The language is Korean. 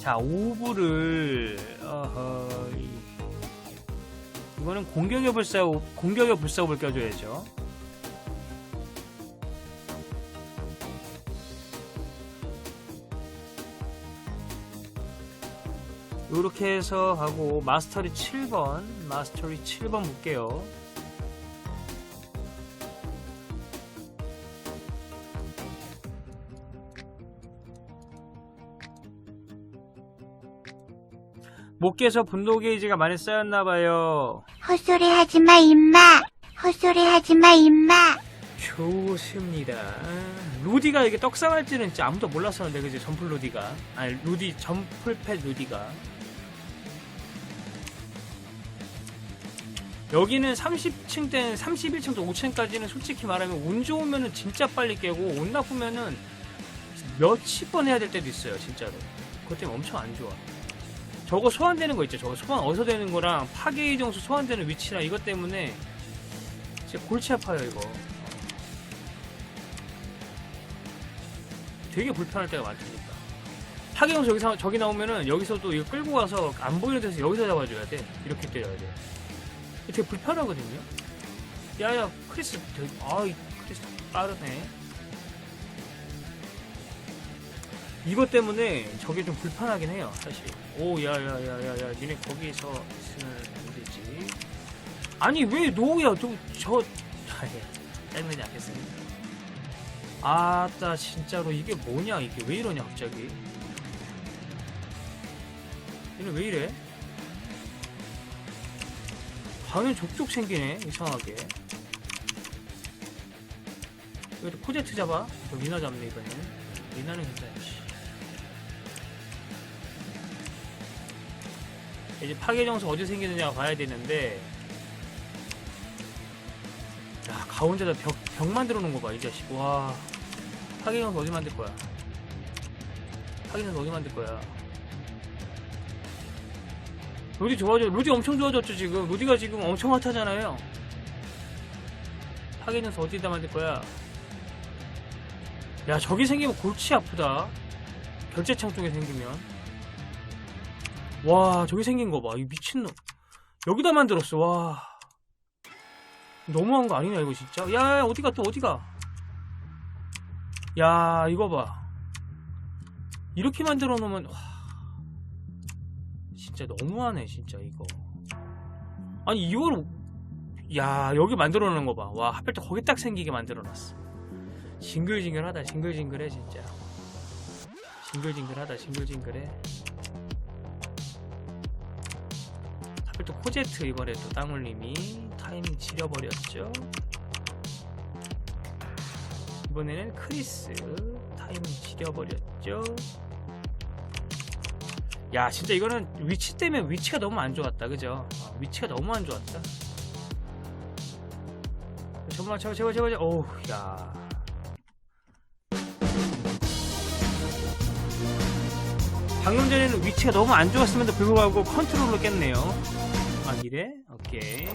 자, 오브를 어허, 이- 이거는 공격의 불사 공격의 불사업을 껴줘야죠. 이렇게 해서 하고 마스터리 7번 마스터리 7번 볼게요. 목께서 분노 게이지가 많이 쌓였나봐요. 헛소리 하지 마, 임마. 헛소리 하지 마, 임마. 좋습니다. 루디가 이게 떡상할지는 진짜 아무도 몰랐었는데, 그지? 점플 루디가. 아니, 루디, 점플팻 루디가. 여기는 30층 때는 31층부터 5층까지는 솔직히 말하면 운 좋으면은 진짜 빨리 깨고 운 나쁘면은 몇십 번 해야 될 때도 있어요, 진짜로. 그것 때문에 엄청 안 좋아. 저거 소환되는 거 있죠? 저거 소환 어디서 되는 거랑 파괴 이정수 소환되는 위치랑 이것 때문에 진짜 골치 아파요, 이거. 되게 불편할 때가 많다니까. 파괴용수 여기, 사- 저기 나오면은 여기서도 이거 끌고 가서 안 보이는 데서 여기서 잡아줘야 돼. 이렇게 때려야 돼. 되게 불편하거든요. 야야 크리스 되게 아이 크리스 빠르네. 이것 때문에 저게 좀 불편하긴 해요, 사실. 오, 야야야야야, 니네 거기서 있으면 안 되지. 아니 왜 노우야, 좀 저, 아예 짜증나지 않겠습니다. 아따 진짜로 이게 뭐냐 이게 왜 이러냐 갑자기. 얘는 왜 이래? 방은 족족 생기네 이상하게 여기 코제트 잡아 저 미나 잡네 이번엔 미나는 괜찮지 이제 파괴 정수 어디 생기느냐 봐야 되는데 야 가운데다 벽, 벽 만들어 놓은 거봐 이 자식 와 파괴 정수 어디 만들 거야 파괴 정수 어디 만들 거야 루디 좋아져, 루디 엄청 좋아졌죠, 지금. 루디가 지금 엄청 핫하잖아요. 하기는 어디다 만들 거야? 야, 저기 생기면 골치 아프다. 결제창 쪽에 생기면. 와, 저기 생긴 거 봐. 이 미친놈. 여기다 만들었어, 와. 너무한 거 아니냐, 이거 진짜? 야, 야, 어디가 또 어디가? 야, 이거 봐. 이렇게 만들어 놓으면, 와. 진짜 너무하네 진짜 이거 아니 이걸 야 여기 만들어 놓은 거 봐 와 하필 또 거기 딱 생기게 만들어 놨어 징글징글하다 징글징글해 진짜 징글징글하다 징글징글해 또 코제트 이번에 또 땅울님이 타이밍 지려버렸죠. 이번에는 크리스 타이밍 지려버렸죠. 야 진짜 이거는 위치 때문에 위치가 너무 안 좋았다. 그죠? 어, 위치가 너무 안 좋았다. 정말 제발 제발 제발 제발 어우 야 방금 전에는 위치가 너무 안 좋았음에도 불구하고 컨트롤로 깼네요 아 이래? 오케이